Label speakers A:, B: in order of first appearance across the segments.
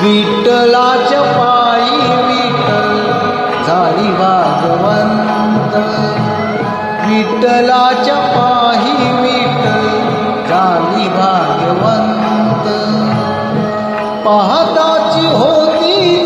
A: विठ्ठलाच्या पायी विठ्ठल झाली भागवंत विठ्ठलाच्या पायी विठ्ठल झाली भागवंत पाहताची होती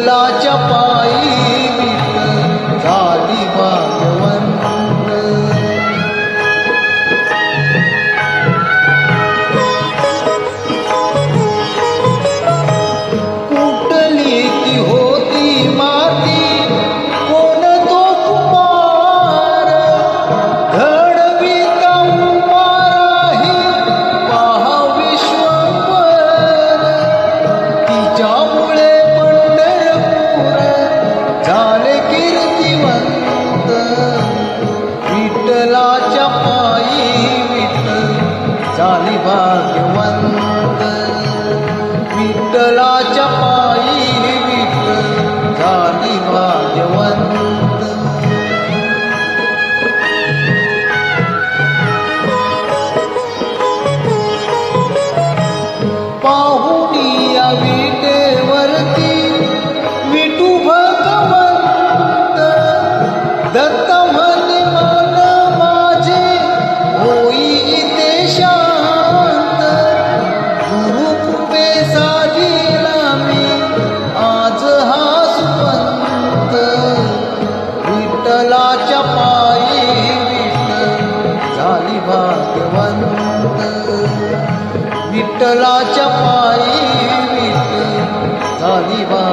A: बदला चपा भाग्यवंत विठ्ठलाच्या पायी विठ्ठल झाली भाग्यवंत पाहुणी या विटेवरती विटू भगवंत. दत्त म्हणे मन माझे होई देशा देवाच्या पायी विठ झाली भाग्यवंत. विठ्ठलाच्या पायी विठ झाली भाग